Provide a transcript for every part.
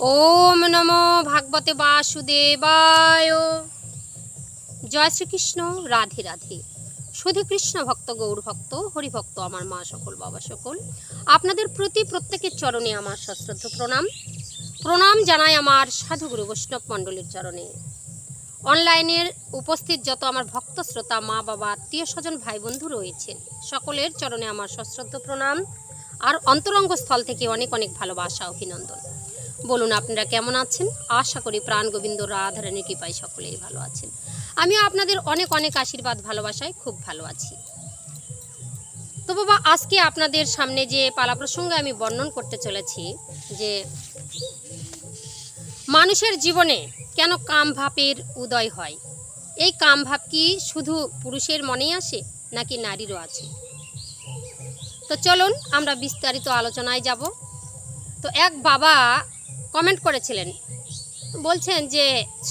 ওম নমো ভাগবতে বাসুদেবায়। জয় শ্রীকৃষ্ণ, রাধে রাধে। শুধু কৃষ্ণ ভক্ত, গৌর ভক্ত, হরিভক্ত আমার মা সকল, বাবা সকল। আপনাদের প্রতি প্রত্যেকের চরণে আমার সশ্রদ্ধ প্রণাম। প্রণাম জানাই আমার সাধুগুরু বৈষ্ণব মণ্ডলীর চরণে। অনলাইনের উপস্থিত যত আমার ভক্ত, শ্রোতা, মা, বাবা, আত্মীয়, স্বজন, ভাই, বন্ধু রয়েছে সকলের চরণে আমার সশ্রদ্ধ প্রণাম। আর অন্তরঙ্গ স্থল থেকে অনেক অনেক ভালোবাসা, অভিনন্দন। বলুন, আপনারা কেমন আছেন? আশা করি প্রাণ গোবিন্দ রাধারানীর কৃপায় সকলেই ভালো আছেন। আমিও আপনাদের অনেক অনেক আশীর্বাদ, ভালোবাসায় খুব ভালো আছি। তো বাবা, আজকে আপনাদের সামনে যে পালা প্রসঙ্গে আমি বর্ণন করতে চলেছি, যে মানুষের জীবনে কেন কাম ভাবের উদয় হয়? এই কাম ভাব কি শুধু পুরুষের মনেই আসে নাকি নারীরও আছে? তো চলুন আমরা বিস্তারিত আলোচনায় যাব। তো এক বাবা কমেন্ট করেছিলেন, বলছেন যে,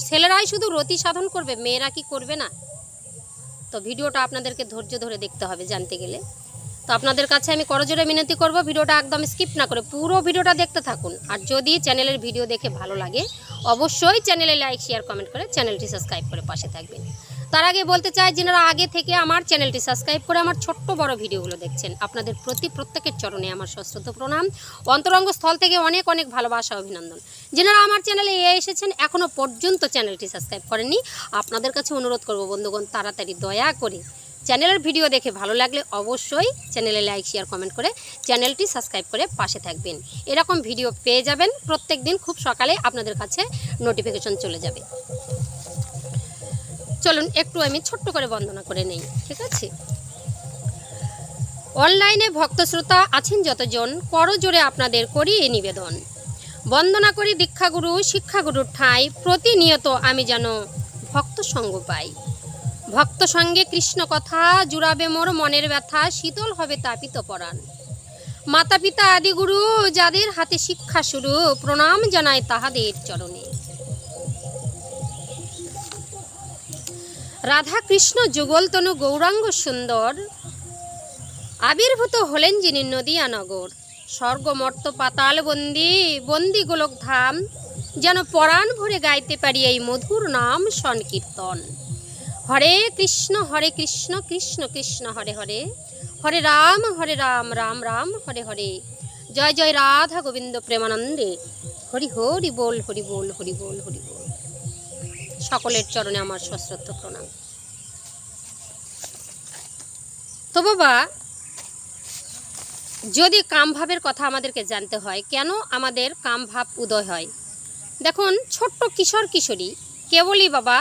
ছেলেরাই শুধু রতি সাধন করবে, মেয়েরা কি করবে না? তো ভিডিওটা আপনাদেরকে ধৈর্য ধরে দেখতে হবে জানতে গেলে। তো আপনাদের কাছে আমি করজোরে মিনতি করব, ভিডিওটা একদম স্কিপ না করে পুরো ভিডিওটা দেখতে থাকুন। আর যদি চ্যানেলের ভিডিও দেখে ভালো লাগে, অবশ্যই চ্যানেলে লাইক শেয়ার কমেন্ট করে চ্যানেলটি সাবস্ক্রাইব করে পাশে থাকবেন। তার আগে বলতে চাই যেনারা আগে থেকে আমার চ্যানেলটি সাবস্ক্রাইব করে আমার ছোট্ট বড় ভিডিওগুলো দেখছেন, আপনাদের প্রতি প্রত্যেকের চরণে আমার সশ্রদ্ধ প্রণাম। অন্তরঙ্গ স্থল থেকে অনেক অনেক ভালোবাসা, অভিনন্দন। যেনারা আমার চ্যানেলে এ এসেছেন এখনও পর্যন্ত চ্যানেলটি সাবস্ক্রাইব করেননি। আপনাদের কাছে অনুরোধ করব, বন্ধুগণ, তাড়াতাড়ি দয়া করে চ্যানেলের ভিডিও দেখে ভালো লাগলে অবশ্যই চ্যানেলে লাইক, শেয়ার, কমেন্ট করে চ্যানেলটি সাবস্ক্রাইব করে পাশে থাকবেন। এরকম ভিডিও পেয়ে যাবেন প্রত্যেক দিন খুব সকালে আপনাদের কাছে নোটিফিকেশন চলে যাবে। চলুন, একটু আমি ছোট্ট করে বন্দনা করে নেই, ঠিক আছে? অনলাইনে ভক্ত শ্রোতা আছেন যতজন করজোরে আপনাদের করি এ নিবেদন। বন্দনা করি দীক্ষাগুরু, শিক্ষাগুরুর ঠাঁই, প্রতিনিয়ত আমি যেন ভক্ত সঙ্গ পাই। ভক্ত সঙ্গে কৃষ্ণ কথা, জুড়াবে মোর মনের ব্যথা, শীতল হবে তাপিত পরাণ। মাতা পিতা আদিগুরু, যাদের হাতে শিক্ষা শুরু, প্রণাম জানায় তাহাদের চরণে। রাধা কৃষ্ণ যুগলতনু গৌরাঙ্গ সুন্দর আবির্ভূত হলেন যিনি নদিয়া নগর। স্বর্গমর্ত পাতাল বন্দি বন্দি গোলক ধাম যেন পরাণ ভরে গাইতে পারি এই মধুর নাম সংকীর্তন। হরে কৃষ্ণ হরে কৃষ্ণ কৃষ্ণ কৃষ্ণ, হরে হরে। হরে রাম হরে রাম রাম রাম, হরে হরে। জয় জয় রাধা গোবিন্দ প্রেমানন্দে। হরি হরি বল হরি বল হরি বল হরি বল। সকলের চরণে আমার সশ্রদ্ধ প্রণাম। তো বাবা, যদি কামভাবের কথা আমাদেরকে জানতে হয়, কেন আমাদের কামভাব উদয় হয়? দেখুন, ছোট্ট কিশোর কিশোরী, কেবলই বাবা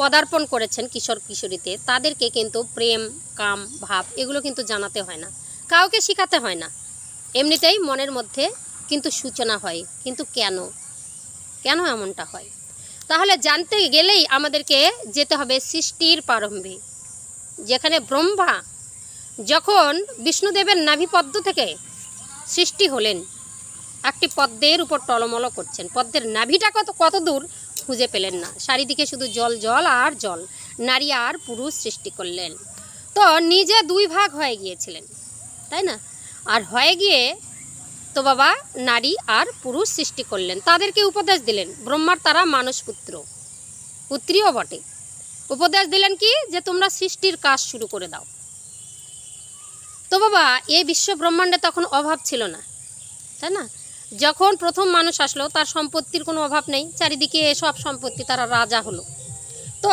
পদার্পণ করেছেন কিশোর কিশোরীতে, তাদেরকে কিন্তু প্রেম, কাম, ভাব, এগুলো কিন্তু জানাতে হয় না। কাউকে শেখাতে হয় না। এমনিতেই মনের মধ্যে কিন্তু সূচনা হয়, কিন্তু কেন? কেন এমনটা হয়? তাহলে জানতে গেলেই আমাদেরকে যেতে হবে সৃষ্টির প্রারম্ভে। যেখানে ব্রহ্মা যখন বিষ্ণুদেবের নাভিপদ্ম থেকে সৃষ্টি হলেন, একটি পদ্মের উপর টলমল করছেন। পদ্মের নাভিটা কত কত দূর খুঁজে পেলেন না। চারিদিকে শুধু জল জল আর জল। নারী আর পুরুষ সৃষ্টি করলেন। তো নিজে দুই ভাগ হয়ে গিয়েছিলেন, তাই না? আর হয়ে গিয়ে তো বাবা, নারী আর পুরুষ সৃষ্টি করলেন। তাদেরকে উপদেশ দিলেন, ব্রহ্মার তারা মানুষ পুত্র। পুত্রীও বটে। উপদেশ দিলেন কি? যে তোমরা সৃষ্টির কাজ শুরু করে দাও। তো বাবা, এই বিশ্ব ব্রহ্মাণ্ডে তখন অভাব ছিল না, তাই না? যখন প্রথম মানুষ আসলো, তার সম্পত্তির কোনো অভাব নেই। চারিদিকে সব সম্পত্তি তারা রাজা হলো। তো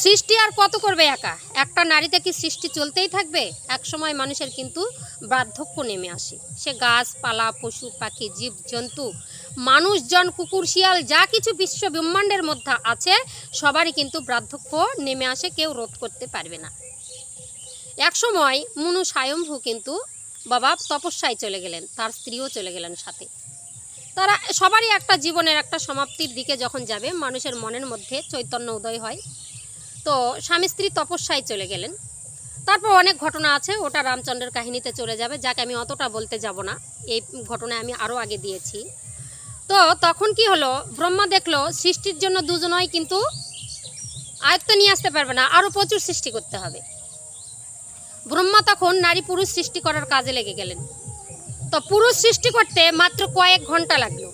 সৃষ্টি আর কত করবে একা? একটা নারীতে কি সৃষ্টি চলতেই থাকবে? এক সময় মানুষের কিন্তু বার্ধক্য নেমে আসে। সে গাছপালা পশু, পাখি, জীব, জন্তু, মানুষজন, কুকুর, শিয়াল, যা কিছু বিশ্ব ব্রহ্মাণ্ডের মধ্যে আছে, সবারই কিন্তু বার্ধক্য নেমে আসে, কেউ রোধ করতে পারবে না। এক সময় মুনু স্বয়ম্ভু কিন্তু বাবা তপস্যায় চলে গেলেন, তার স্ত্রীও চলে গেলেন সাথে। তারা সবারই একটা জীবনের একটা সমাপ্তির দিকে যখন যাবে, মানুষের মনের মধ্যে চৈতন্য উদয় হয়। তো স্বামী স্ত্রী তপস্যায় চলে গেলেন। তারপর অনেক ঘটনা আছে, ওটা রামচন্দ্রের কাহিনীতে চলে যাবে, যাকে আমি অতটা বলতে যাব না। এই ঘটনায় আমি আরও আগে দিয়েছি। তো তখন কি হলো, ব্রহ্মা দেখল সৃষ্টির জন্য দুজনই কিন্তু আয়ত্ত নিয়ে আসতে পারবে না, আরও প্রচুর সৃষ্টি করতে হবে। ব্রহ্মা তখন নারী পুরুষ সৃষ্টি করার কাজে লেগে গেলেন। তো পুরুষ সৃষ্টি করতে মাত্র কয়েক ঘণ্টা লাগল।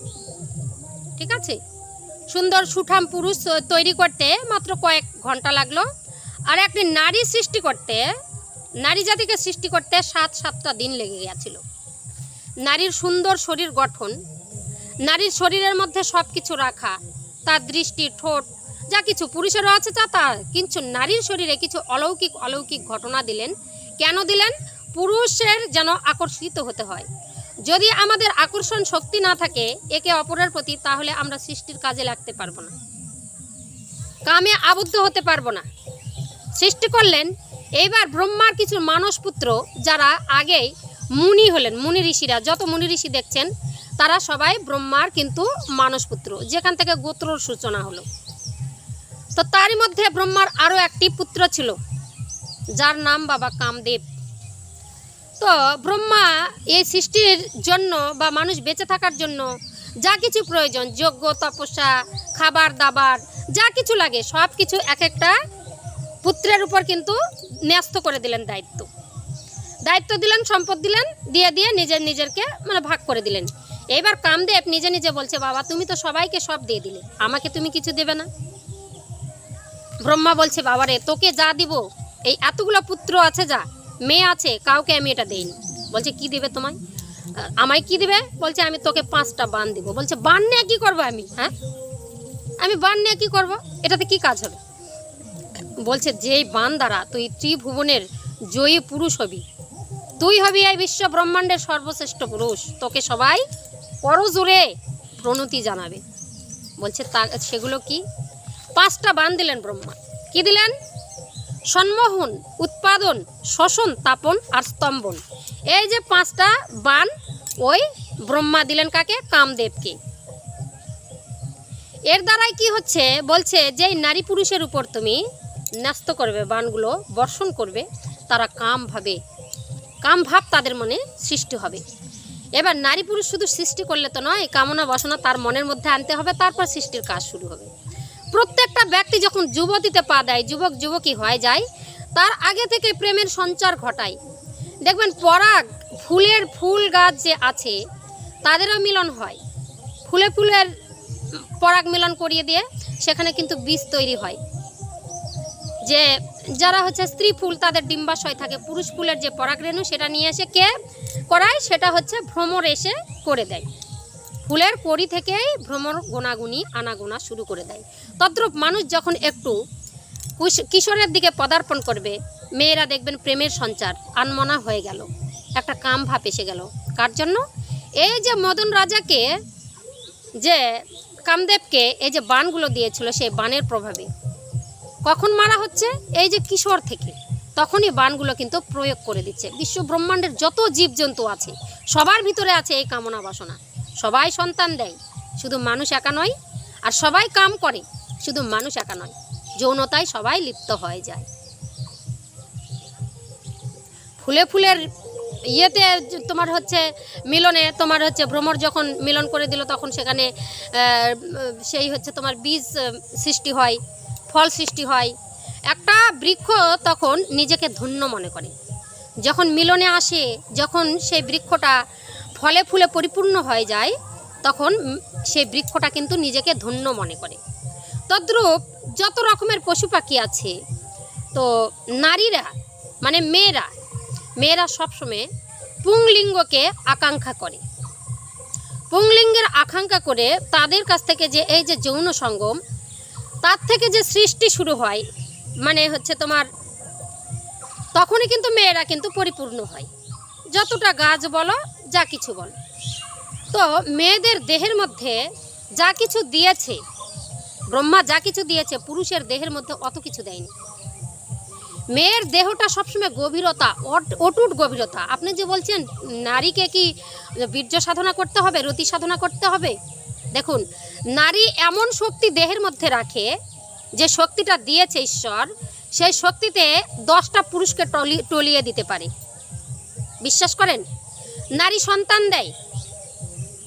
ঠিক আছে? সুন্দর সুঠাম পুরুষ তৈরি করতে মাত্র কয়েক ঘণ্টা লাগল। আর একটি নারী সৃষ্টি করতে, নারী জাতিকে সৃষ্টি করতে সাত সাতটা দিন লেগে গেছিল নারীর সুন্দর শরীর গঠন, নারীর শরীরের মধ্যে সব কিছু রাখা, তার দৃষ্টি, ঠোঁট, যা কিছু পুরুষেরও আছে তা তা কিন্তু নারীর শরীরে কিছু অলৌকিক অলৌকিক ঘটনা দিলেন। কেন দিলেন? পুরুষের যেন আকর্ষিত হতে হয়। যদি আমাদের আকর্ষণ শক্তি না থাকে একে অপরের প্রতি, তাহলে আমরা সৃষ্টির কাজে লাগতে পারব না। কামে আবদ্ধ হতে পারব না। সৃষ্টি করলেন, এইবার ব্রহ্মার কিছু মানসপুত্র যারা আগেই মুনি হলেন, মুনি ঋষিরা, যত মুনি ঋষি দেখছেন, তারা সবাই ব্রহ্মার কিন্তু মানসপুত্র, যেখান থেকে গোত্রর সূচনা হলো। তো তারই মধ্যে ব্রহ্মার আরও একটি পুত্র ছিল, যার নাম বাবা কামদেব। তো ব্রহ্মা এই সৃষ্টির জন্য বা মানুষ বেঁচে থাকার জন্য যা কিছু প্রয়োজন যোগ্য তপস্যা, খাবার, দাবার, যা কিছু লাগে, সব কিছু এক একটা পুত্রের উপর কিন্তু ন্যস্ত করে দিলেন দায়িত্ব। দায়িত্ব দিলেন, সম্পদ দিলেন, দিয়ে দিয়ে নিজের নিজেরকে মানে ভাগ করে দিলেন। এইবার কামদেব নিজে নিজে বলছে, বাবা, তুমি তো সবাইকে সব দিয়ে দিলে, আমাকে তুমি কিছু দেবে না? ব্রহ্মা বলছে, বাবারে, তোকে যা দিব, এই এতগুলো পুত্র আছে যা মেয়ে আছে, কাউকে আমি এটা দেইনি। বলছে, কি দেবে তোমায়? আমায় কি দেবে? বলছে, আমি তোকে পাঁচটা বান দিব। বলছে, বান নিয়ে কি করব আমি হ্যাঁ? আমি বান নিয়ে কি করব? এটাতে কি কাজ হবে? বলছে, যেই বান দ্বারা তুই ত্রিভুবনের জয়ী পুরুষ হবি, তুই হবি এই বিশ্ব ব্রহ্মাণ্ডের সর্বশ্রেষ্ঠ পুরুষ। তোকে সবাই করজোরে প্রণতি জানাবে। বলছে, তা, সেগুলো কি? পাঁচটা বান দিলেন ব্রহ্মা। কি দিলেন? সন্মোহন উৎপাদন, শোষণ, তাপন আর স্তম্ভন। এই যে পাঁচটা বান, ওই ব্রহ্মা দিলেন কাকে? কামদেবকে। এর দ্বারাই কি হচ্ছে? বলছে যেই নারী পুরুষের উপর তুমি ন্যস্ত করবে, বানগুলো বর্ষণ করবে, তারা কাম ভাবে। কাম ভাব তাদের মনে সৃষ্টি হবে। এবার নারী পুরুষ শুধু সৃষ্টি করলে তো নয়, কামনা বাসনা তার মনের মধ্যে আনতে হবে, তারপর সৃষ্টির কাজ শুরু হবে। প্রত্যেকটা ব্যক্তি যখন যুবতীতে পা দেয়, যুবক যুবকী হয়ে যায়, তার আগে থেকে প্রেমের সঞ্চার ঘটায়। দেখবেন পরাগ ফুলের ফুল গাছ যে আছে, তাদেরও মিলন হয়। ফুলে ফুলের পরাগ মিলন করিয়ে দিয়ে সেখানে কিন্তু বীজ তৈরি হয়। যে যারা হচ্ছে স্ত্রী ফুল, তাদের ডিম্বাশয় থাকে, পুরুষ ফুলের যে পরাগরেণু সেটা নিয়ে এসে কে করায়? সেটা হচ্ছে ভ্রমর এসে করে দেয়। ফুলের পরি থেকেই ভ্রমর গোনাগুনি, আনাগোনা শুরু করে দেয়। তদ্রূপ মানুষ যখন একটু কিশোরের দিকে পদার্পণ করবে, মেয়েরা দেখবেন প্রেমের সঞ্চার, আনমনা হয়ে গেল। একটা কাম ভাব এসে গেল। কার জন্য? এই যে মদন রাজাকে যে কামদেবকে এই যে বানগুলো দিয়েছিল, সেই বানের প্রভাবে। কখন মারা হচ্ছে? এই যে কিশোর থেকে। তখনই বানগুলো কিন্তু প্রয়োগ করে দিচ্ছে। বিশ্ব ব্রহ্মাণ্ডের যত জীবজন্তু আছে, সবার ভিতরে আছে এই কামনা বাসনা। সবাই সন্তান দেয়। শুধু মানুষ একা নয়, আর সবাই কাম করে, শুধু মানুষ একা নয়, যৌনতায় সবাই লিপ্ত হয়ে যায়। ফুলে ফুলের ইয়েতে তোমার হচ্ছে মিলনে, তোমার হচ্ছে ভ্রমর যখন মিলন করে দিল, তখন সেখানে সেই হচ্ছে তোমার বীজ সৃষ্টি হয়, ফল সৃষ্টি হয়। একটা বৃক্ষ তখন নিজেকে ধন্য মনে করে। যখন মিলনে আসে, যখন সেই বৃক্ষটা ফলে ফুলে পরিপূর্ণ হয়ে যায়, তখন সেই বৃক্ষটা কিন্তু নিজেকে ধন্য মনে করে। তদ্রূপ যত রকমের পশু পাখি আছে, তো নারীরা মানে মেয়েরা মেয়েরা সবসময় পুংলিঙ্গকে আকাঙ্ক্ষা করে। পুংলিঙ্গের আকাঙ্ক্ষা করে তাদের কাছ থেকে যে এই যে যৌন সঙ্গম, তার থেকে যে সৃষ্টি শুরু হয় মানে হচ্ছে তোমার তখনই কিন্তু মেয়েরা কিন্তু পরিপূর্ণ হয়। যতটা গাছ বলো যা কিছু বল। তো মেয়েদের দেহের মধ্যে যা কিছু দিয়েছে, ব্রহ্মা যা কিছু দিয়েছে, পুরুষের দেহের মধ্যে অত কিছু দেয়নি। মেয়ের দেহটা সবসময় গভীরতা, অট- অটুট গভীরতা। আপনি যে বলছেন, নারীকে কি বীর্য সাধনা করতে হবে, রতি সাধনা করতে হবে? দেখুন, নারী এমন শক্তি দেহের মধ্যে রাখে, যে শক্তিটা দিয়েছে ঈশ্বর, সেই শক্তিতে দশটা পুরুষকে টলি, টলিয়ে দিতে পারে। বিশ্বাস করেন? নারী সন্তান দেয়।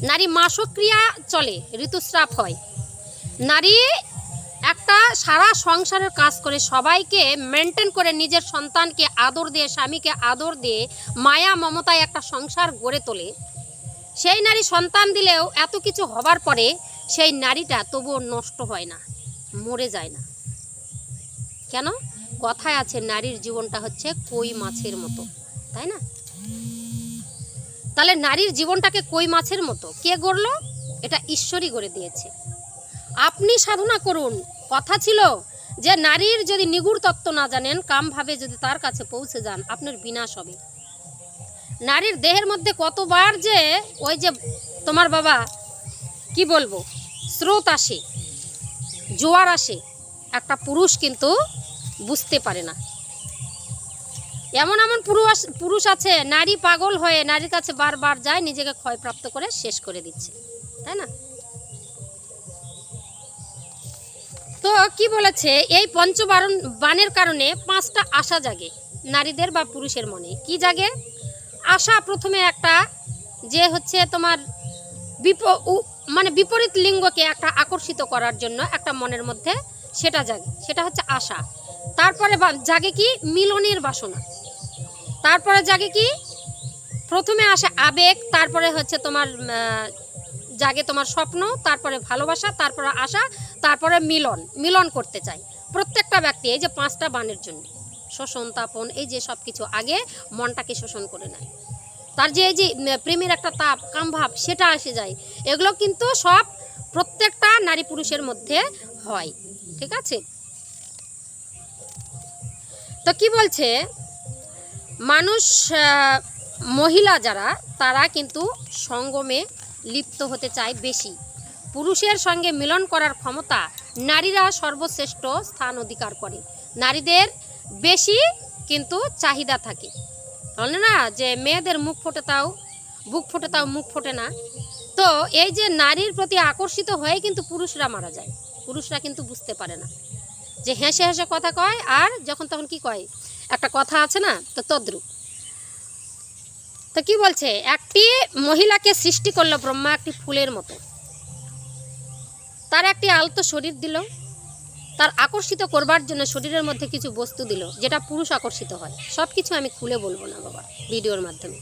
নারী মাসক্রিয়া চলে, ঋতুস্রাব হয়। নারী একটা সারা সংসারের কাজ করে, সবাইকে মেনটেন করে নিজের সন্তানকে আদর দিয়ে, স্বামীকে আদর দিয়ে, মায়া মমতায় একটা সংসার গড়ে তোলে। সেই নারী সন্তান দিলেও এত কিছু হবার পরে সেই নারীটা তবুও নষ্ট হয় না, মরে যায় না। কেন? কথায় আছে, নারীর জীবনটা হচ্ছে কই মাছের মতো, তাই না? তাহলে নারীর জীবনটাকে কই মাছের মতো? কে গড়লো? এটা ঈশ্বরই গড়ে দিয়েছে। আপনি সাধনা করুন। কথা ছিল যে নারীর যদি নিগুড় তত্ত্ব না জানেন, কামভাবে যদি তার কাছে পৌঁছে যান, আপনার বিনাশ হবে। নারীর দেহের মধ্যে কতবার যে ওই যে তোমার বাবা, কি বলব, স্রোত আসে, জোয়ার আসে, একটা পুরুষ কিন্তু বুঝতে পারে না। এমন এমন পুরুষ পুরুষ আছে, নারী পাগল হয়ে নারীর কাছে বারবার যায়, নিজেকে ক্ষয়প্রাপ্ত করে শেষ করে দিচ্ছে। তাই না? তো কি বলেছে? এই পঞ্চবারণ, বানের কারণে পাঁচটা আশা জাগে, নারীদের বা পুরুষের মনে। কি জাগে? আশা প্রথমে একটা, যে হচ্ছে তোমার বিপ মানে বিপরীত লিঙ্গকে একটা আকর্ষিত করার জন্য একটা মনের মধ্যে সেটা জাগে, সেটা হচ্ছে আশা। তারপরে জাগে কি? মিলনের বাসনা। তারপরে জাগে কি? প্রথমে আসে আবেগ, তারপরে হচ্ছে তোমার জাগে তোমার স্বপ্ন, তারপরে ভালোবাসা, তারপরে আশা, তারপরে মিলন মিলন করতে চাই প্রত্যেকটা ব্যক্তি, এই যে পাঁচটা বানের জন্য, শোষণ, তাপন, এই যে সব কিছু আগে মনটাকে শোষণ করে নেয়। তার যে এই যে প্রেমের একটা তাপ, কামভাব, সেটা আসে যায়। এগুলো কিন্তু সব প্রত্যেকটা নারী পুরুষের মধ্যে হয়। ঠিক আছে? তো কি বলছে? মানুষ মহিলা যারা, তারা কিন্তু সঙ্গমে লিপ্ত হতে চায় বেশি। পুরুষের সঙ্গে মিলন করার ক্ষমতা নারীরা সর্বশ্রেষ্ঠ স্থান অধিকার করে। নারীদের বেশি কিন্তু চাহিদা থাকে। বলে না যে মেয়েদের মুখ ফোটে তাও, বুক ফোটে তাও মুখ ফোটে না। তো এই যে নারীর প্রতি আকর্ষিত হয়ে কিন্তু পুরুষরা মারা যায়। পুরুষরা কিন্তু বুঝতে পারে না। যে হেসে হেসে কথা কয়, আর যখন তখন কি কয়? একটা কথা আছে না, তো তদ্রুপ। তো কি বলছে? একটি মহিলাকে সৃষ্টি করল ব্রহ্মা একটি ফুলের মতো। তার একটি আলতো শরীর দিল। তার আকর্ষিত করবার জন্য শরীরের মধ্যে কিছু বস্তু দিল, যেটা পুরুষ আকর্ষিত হয়। সব কিছু আমি খুলে বলব না বাবা, ভিডিওর মাধ্যমে।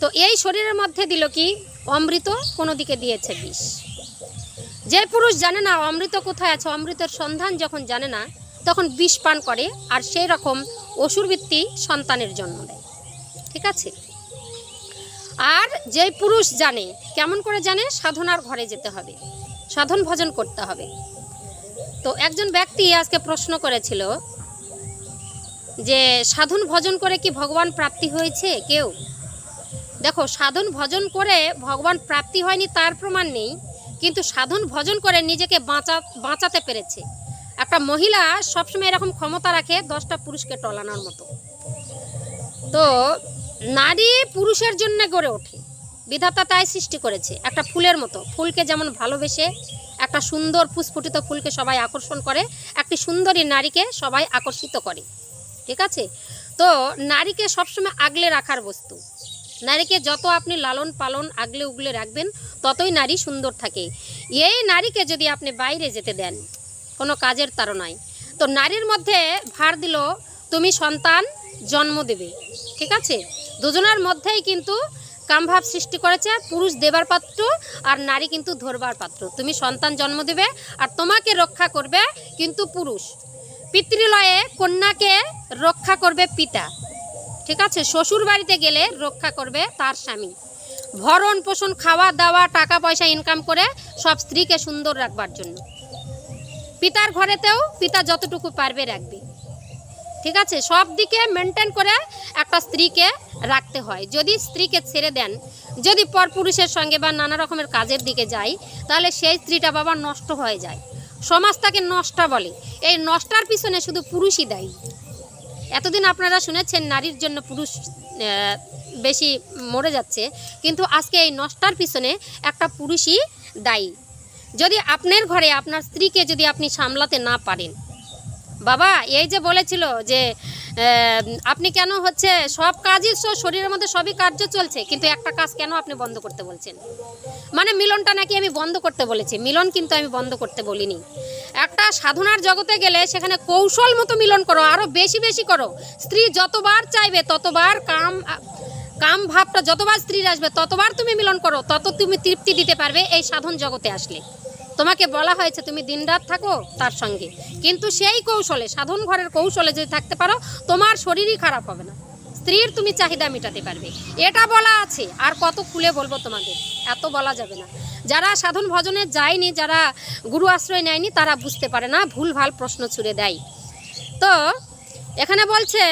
তো এই শরীরের মধ্যে দিল কি? অমৃত, কোনো দিকে দিয়েছে বিষ। যে পুরুষ জানে না অমৃত কোথায় আছে, অমৃতের সন্ধান যখন জানে না তখন বিষ পান করে আর সেই রকম অসুরবৃত্তি সন্তানের জন্ম দেয়। ঠিক আছে? আর যেই পুরুষ জানে, কেমন করে জানে? সাধনার ঘরে যেতে হবে। সাধন ভজন করতে হবে। তো একজন ব্যক্তি আজকে প্রশ্ন করেছিল যে, সাধন ভজন করে কি ভগবান প্রাপ্তি হয়েছে? কেউ? দেখো, সাধন ভজন করে ভগবান প্রাপ্তি হয়নি, তার প্রমাণ নেই, কিন্তু সাধন ভজন করে নিজেকে বাঁচা, বাঁচাতে পেরেছে। একটা মহিলা সবসময় এরকম ক্ষমতা রাখে দশটা পুরুষকে টলানোর মতো। তো নারী পুরুষের জন্য গড়ে ওঠে। বিধাতা তাই সৃষ্টি করেছে। একটা ফুলের মতো। ফুলকে যেমন ভালোবেসে একটা সুন্দর ফুসফুটিত ফুলকে সবাই আকর্ষণ করে, একটি সুন্দরী নারীকে সবাই আকর্ষিত করে। ঠিক আছে? তো নারীকে সবসময় আগলে রাখার বস্তু। নারীকে যত আপনি লালন পালন আগলে উগলে রাখবেন, ততই নারী সুন্দর থাকে। এই নারীকে যদি আপনি বাইরে যেতে দেন কোনো কাজের তার তাড়নায়। তো নারীর মধ্যে ভার দিল, তুমি সন্তান, জন্ম দেবে। ঠিক আছে? দুজনের মধ্যেই কিন্তু কামভাব সৃষ্টি করেছে, পুরুষ দেবার পাত্র আর নারী কিন্তু ধরবার পাত্র। তুমি সন্তান, জন্ম দেবে আর তোমাকে রক্ষা করবে কিন্তু পুরুষ। পিতৃলয়ে কন্যাকে রক্ষা করবে পিতা। ঠিক আছে? শ্বশুর বাড়িতে গেলে রক্ষা করবে তার স্বামী। ভরণ পোষণ খাওয়া দাওয়া টাকা পয়সা ইনকাম করে সব স্ত্রীকে সুন্দর রাখবার জন্য। পিতার ঘরেতেও পিতা যতটুকু পারবে রাখবে। ঠিক আছে? সব দিকে মেনটেন করে একটা স্ত্রীকে রাখতে হয়। যদি স্ত্রীকে ছেড়ে দেন, যদি পরপুরুষের সঙ্গে বা নানা রকমের কাজের দিকে যাই, তাহলে সেই স্ত্রীটা বাবা নষ্ট হয়ে যায়। সমাজ তাকে নষ্টা বলে। এই নষ্টার পিছনে শুধু পুরুষই দায়ী। এতদিন আপনারা শুনেছেন নারীর জন্য পুরুষ বেশি মরে যাচ্ছে। কিন্তু আজকে এই নষ্টার পিছনে একটা পুরুষই দায়ী। যদি আপনার ঘরে আপনার স্ত্রীকে যদি আপনি সামলাতে না পারেন। বাবা, এই যে বলেছিল যে আপনি কেন হচ্ছে সব কাজই শরীরের মধ্যে সবই কার্য চলছে, কিন্তু একটা কাজ কেন আপনি বন্ধ করতে বলছেন? মানে মিলনটা নাকি আমি বন্ধ করতে বলেছি। মিলন কিন্তু আমি বন্ধ করতে বলিনি। একটা সাধনার জগতে গেলে সেখানে কৌশল মতো মিলন করো আরও বেশি বেশি করো। স্ত্রী যতবার চাইবে ততবার কাম কাম ভাবটা যতবার স্ত্রীর আসবে, ততবার তুমি মিলন করো, তত তুমি তৃপ্তি দিতে পারবে এই সাধন জগতে আসলে। তোমাকে বলা হয়েছে, তুমি দিনরাত থাকো তার সঙ্গে। কিন্তু সেই কৌশলে, সাধন ঘরের কৌশলে যদি থাকতে পারো, তোমার শরীরই খারাপ হবে না। স্ত্রীর তুমি চাহিদা মেটাতে পারবে। এটা বলা আছে, আর কত খুলে বলব তোমাদের, এত বলা যাবে না। যারা সাধন ভজনে যায়নি, যারা গুরু আশ্রয় নেয়নি, তারা বুঝতে পারে না ভুল ভালো প্রশ্ন ছুড়ে দেয়। তো, এখানে বলছে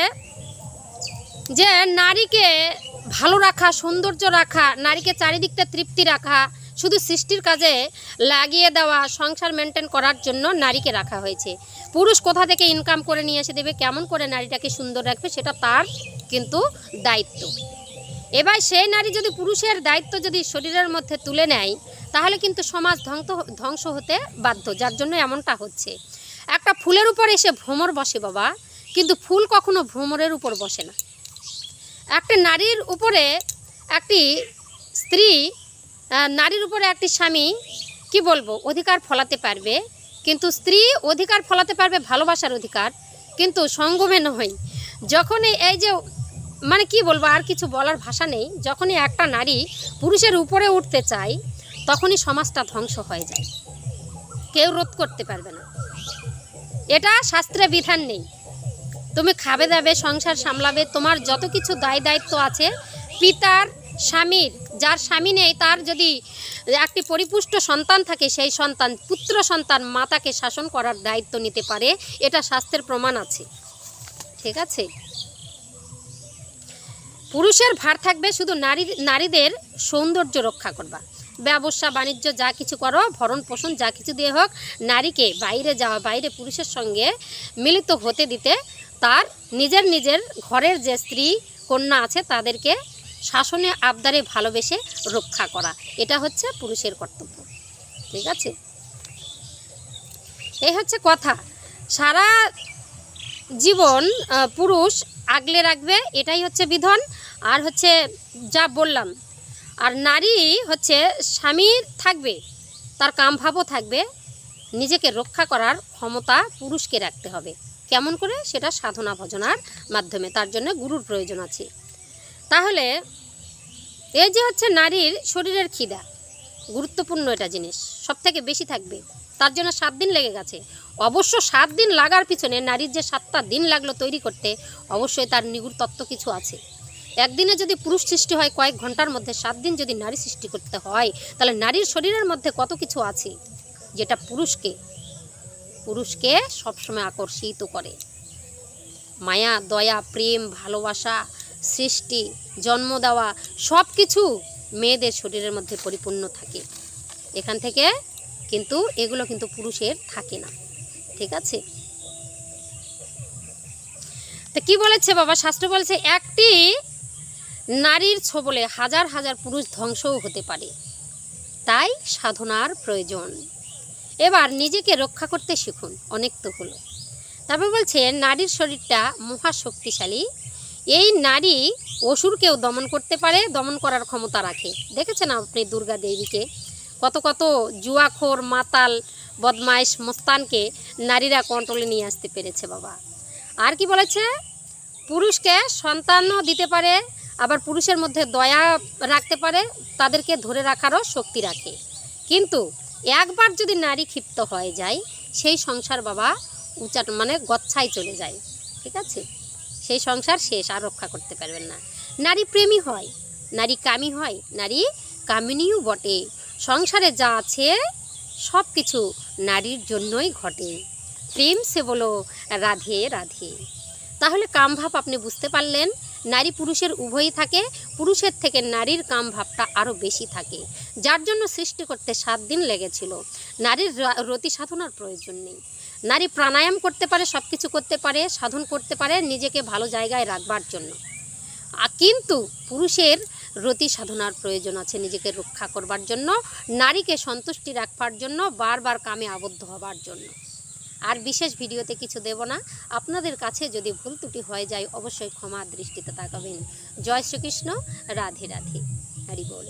যে, নারীকে ভালো রাখা, সৌন্দর্য রাখা, নারীকে চারিদিকটা তৃপ্তি রাখা, শুধু সৃষ্টির কাজে লাগিয়ে দেওয়া, সংসার মেনটেন করার জন্য নারীকে রাখা হয়েছে। পুরুষ কোথা থেকে ইনকাম করে নিয়ে এসে দেবে, কেমন করে নারীটাকে সুন্দর রাখবে, সেটা তার কিন্তু দায়িত্ব। এবার সেই নারী যদি পুরুষের দায়িত্ব যদি শরীরের মধ্যে তুলে নেয়, তাহলে কিন্তু সমাজ ধ্বংস ধ্বংস হতে বাধ্য, যার জন্য এমনটা হচ্ছে। একটা ফুলের উপর এসে ভ্রমর বসে বাবা, কিন্তু ফুল কখনো ভ্রমরের উপর বসে না। একটা নারীর উপরে একটি স্ত্রী নারীর উপরে একটি স্বামী, কি বলব, অধিকার ফলাতে পারবে। কিন্তু স্ত্রী অধিকার ফলাতে পারবে ভালোবাসার অধিকার, কিন্তু সঙ্গমে নয়। যখনই এই যে মানে কি বলব, আর কিছু বলার ভাষা নেই, যখনই একটা নারী পুরুষের উপরে উঠতে চায়, তখনই সমাজটা ধ্বংস হয়ে যায়। কেউ রোধ করতে পারবে না। এটা শাস্ত্রে বিধান নেই। তুমি খাবে দাবে, সংসার সামলাবে, তোমার যত কিছু দায় দায়িত্ব আছে, পিতার স্বামীর, যার স্বামী নেই, তার যদি একটি পরিপুষ্ট সন্তান থাকে, সেই সন্তান, পুত্র সন্তান মাতাকে শাসন করার দায়িত্ব নিতে পারে, এটা স্বাস্থ্যের প্রমাণ আছে। ঠিক আছে? পুরুষের ভার থাকবে শুধু নারী, নারীদের সৌন্দর্য রক্ষা করবা। ব্যবসা, বাণিজ্য, যা কিছু করো, ভরণ পোষণ, যা কিছু দিয়ে হোক, নারীকে বাইরে যাওয়া, বাইরে পুরুষের সঙ্গে মিলিত হতে দিতে তার নিজের নিজের ঘরের যে স্ত্রী, কন্যা আছে, তাদেরকে শাসনে, আবদারে ভালোবেসে রক্ষা করা। এটা হচ্ছে পুরুষের কর্তব্য। ঠিক আছে? এই হচ্ছে কথা। সারা জীবন পুরুষ আগলে রাখবে, এটাই হচ্ছে বিধান। আর হচ্ছে যা বললাম, আর নারী হচ্ছে স্বামীর থাকবে, তার কামভাবও থাকবে। নিজেকে রক্ষা করার ক্ষমতা পুরুষকে রাখতে হবে। কেমন করে? সেটা সাধনা ভজনার মাধ্যমে। তার জন্য গুরুর প্রয়োজন আছে। তাহলে এই যে হচ্ছে নারীর শরীরের খিদা, গুরুত্বপূর্ণ এটা জিনিস সব থেকে বেশি থাকবে। তার জন্য সাত দিন লেগে গেছে। অবশ্য সাত দিন লাগার পিছনে নারীর যে সাতটা দিন লাগল তৈরি করতে, অবশ্যই তার নিগুড় তত্ত্ব কিছু আছে। একদিনে যদি পুরুষ সৃষ্টি হয় কয়েক ঘণ্টার মধ্যে, সাত দিন যদি নারী সৃষ্টি করতে হয়, তাহলে নারীর শরীরের মধ্যে কত কিছু আছে? যেটা পুরুষকে পুরুষকে সবসময় আকর্ষিত করে। মায়া, দয়া, প্রেম, ভালোবাসা, সৃষ্টি, জন্ম দেওয়া সব কিছু মেয়েদের শরীরের মধ্যে পরিপূর্ণ থাকে। এখান থেকে কিন্তু এগুলো কিন্তু পুরুষের থাকে না। ঠিক আছে? তো কি বলেছে বাবা? শাস্ত্র বলেছে, একটি নারীর ছবলে হাজার হাজার পুরুষ ধ্বংসও হতে পারে। তাই সাধনার প্রয়োজন। এবার নিজেকে রক্ষা করতে শিখুন, অনেক তো হলো। তারপর বলছে, নারীর শরীরটা মহা শক্তিশালী। এই নারী অসুরকেও দমন করতে পারে, দমন করার ক্ষমতা রাখে। দেখেছেন আপনি দুর্গা দেবীকে? কত কত জুয়াখোর, মাতাল বদমাইশ মস্তানকে নারীরা কন্ট্রোলে নিয়ে আসতে পেরেছে বাবা। আর কি বলেছে? পুরুষকে সন্তানও দিতে পারে, আবার পুরুষের মধ্যে দয়া রাখতে পারে, তাদেরকে ধরে রাখারও শক্তি রাখে। কিন্তু একবার যদি নারী ক্ষিপ্ত হয়ে যায়, সেই সংসার বাবা উচাট মানে গচ্ছায় চলে যায়, ঠিক আছে? সেই সংসার শেষ, আর রক্ষা করতে পারবেন না। নারী প্রেমী হয়, নারী কামী হয়, নারী কামিনীও বটে। সংসারে যা আছে সব কিছু নারীর জন্যই ঘটে। প্রেম সে বলো, রাধে রাধে। তাহলে কামভাব আপনি বুঝতে পারলেন? নারী পুরুষের উভয়ই থাকে, পুরুষের থেকে নারীর কাম ভাবটা আরও বেশি থাকে। যার জন্য সৃষ্টি করতে সাত দিন লেগেছিল। নারীর রতি সাধনার প্রয়োজন নেই। নারী প্রাণায়াম করতে পারে সব কিছু করতে পারে, সাধন করতে পারে, নিজেকে ভালো জায়গায় রাখবার জন্য। কিন্তু পুরুষের রতি সাধনার প্রয়োজন আছে নিজেকে রক্ষা করবার জন্য, নারীকে সন্তুষ্টি রাখবার জন্য, বারবার কামে আবদ্ধ হবার জন্য। আর বিশেষ ভিডিওতে কিছু দেব না। আপনাদের কাছে যদি ভুল ত্রুটি হয়ে যায়, অবশ্যই ক্ষমা দৃষ্টিতে তাকাবেন। জয় শ্রীকৃষ্ণ, রাধে রাধে। হরি বল।